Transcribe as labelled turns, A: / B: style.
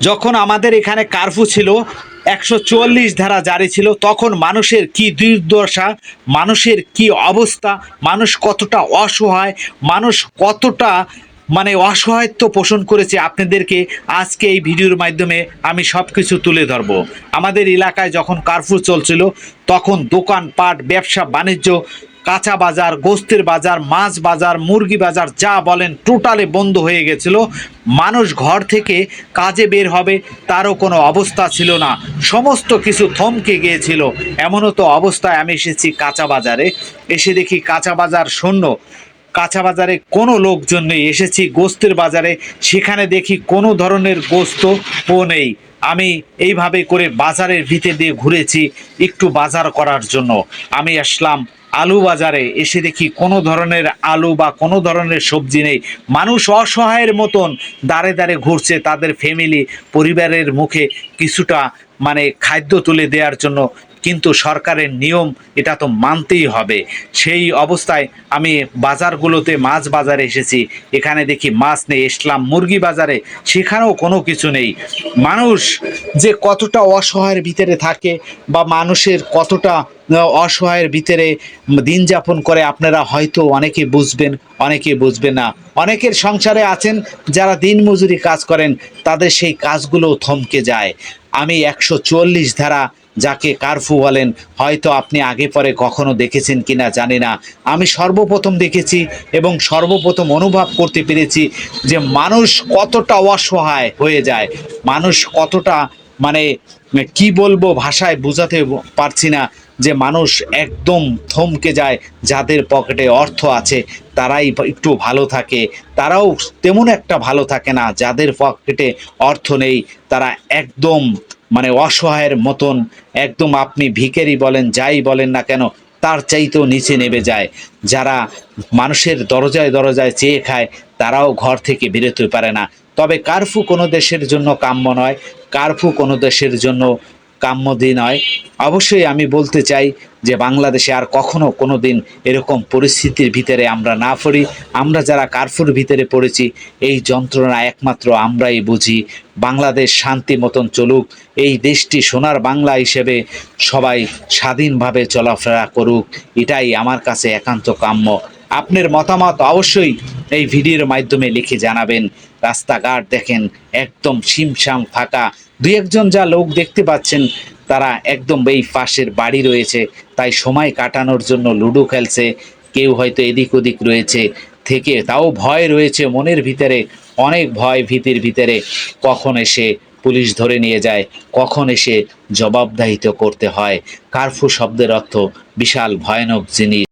A: যখন আমাদের এখানে কারফু ছিল, একশো চুয়াল্লিশ ধারা জারি ছিল, তখন মানুষের কি দুর্দশা, মানুষের কি অবস্থা, মানুষ কতটা অসহায়, মানুষ কতটা মানে অসহায়ত্ব পোষণ করেছে আপনাদেরকে আজকে এই ভিডিওর মাধ্যমে আমি সব কিছু তুলে ধরবো। আমাদের এলাকায় যখন কারফু চলছিল, তখন দোকানপাট, ব্যবসা, বাণিজ্য কাঁচা বাজার, গোস্তের বাজার, মাছ বাজার, মুরগি বাজার, যা বলেন টোটালে বন্ধ হয়ে গেছিল। মানুষ ঘর থেকে কাজে বের হবে, তারও কোনো অবস্থা ছিল না। সমস্ত কিছু থমকে গিয়েছিল। এমনও তো অবস্থায় আমি এসেছি কাঁচা বাজারে। এসে দেখি কাঁচা বাজার শূন্য। কাঁচা বাজারে কোনো লোকজন নেই। এসেছি গোস্তের বাজারে। সেখানে দেখি কোনো ধরনের গোস্ত ও নেই। আমি এইভাবে করে বাজারের ভিতর দিয়ে ঘুরেছি একটু বাজার করার জন্য। আমি আসলাম আলু বাজারে এসে দেখি কোনো ধরনের আলু বা কোনো ধরনের সবজি নেই। মানুষ অসহায়ের মতন দাঁড়ে দাঁড়ে ঘুরছে তাদের ফ্যামিলি পরিবারের মুখে কিছুটা মানে খাদ্য তুলে দেওয়ার জন্য। কিন্তু সরকারের নিয়ম এটা তো মানতেই হবে। সেই অবস্থায় আমি বাজারগুলোতে মাছ বাজারে এসেছি, এখানে দেখি মাছ নেই, এসলাম মুরগি বাজারে, সেখানেও কোনো কিছু নেই। মানুষ যে কতটা অসহায়ের ভিতরে থাকে বা মানুষের কতটা অসহায়ের ভিতরে দিন যাপন করে আপনারা হয়তো অনেকে বুঝবেন অনেকে বুঝবেন না। অনেকের সংসারে আছেন, যারা দিন মজুরি কাজ করেন, তাদের সেই কাজগুলো থমকে যায়। আমি একশো চুয়াল্লিশ ধারা যাকে কারফু বলেন, হয়তো আপনি আগে পরে কখনো দেখেছেন কিনা জানি না। আমি সর্বপ্রথম দেখেছি এবং সর্বপ্রথম অনুভব করতে পেরেছি যে মানুষ কতটা অসহায় হয়ে যায়। মানুষ কতটা মানে কি বলব ভাষায় বোঝাতে পারছি না যে মানুষ একদম থমকে যায়, যাদের পকেটে অর্থ আছে, তারাই একটু ভালো থাকে। তারাও তেমন একটা ভালো থাকে না, যাদের পকেটে অর্থ নেই, তারা একদম মানে অসহায়ের মতন একদম আপনি ভিকেরি বলেন, যাই বলেন না কেন, তার চাইতেও নিচে নেমে যায়। যারা মানুষের দরজায় দরজায় চেয়ে খায়, তারাও ঘর থেকে বেরোতে পারে না। তবে কারফু কোনো দেশের জন্য কাম্য নয়। কারফু কোনো দেশের জন্য কাম্য দিন নয় অবশ্যই আমি বলতে চাই যে বাংলাদেশে আর কখনো কোনো দিন এরকম পরিস্থিতির ভিতরে আমরা না পড়ি। আমরা যারা কারফুর ভিতরে পড়েছি, এই যন্ত্রণা একমাত্র আমরাই বুঝি। বাংলাদেশ শান্তি মতন চলুক, এই দেশটি সোনার বাংলা হিসেবে সবাই স্বাধীনভাবে চলাফেরা করুক, এটাই আমার কাছে একান্ত কাম্য। আপনার মতামত অবশ্যই এই ভিডিওর মাধ্যমে লিখে জানাবেন। রাস্তাঘাট দেখেন, একদম শিমশাম ফাঁকা। দুই একজন যা লোক দেখতে পাচ্ছেন, তারা একদম এই পাশের বাড়ি রয়েছে। তাই সময় কাটানোর জন্য লুডো খেলছে। কেউ হয়তো এদিক ওদিক রয়েছে থেকে, তাও ভয় রয়েছে মনের ভিতরে, অনেক ভয় ভীতির ভিতরে। কখন এসে পুলিশ ধরে নিয়ে যায়, কখন এসে জবাবদাহিত করতে হয়। কারফু শব্দের অর্থ বিশাল ভয়ানক জিনিস।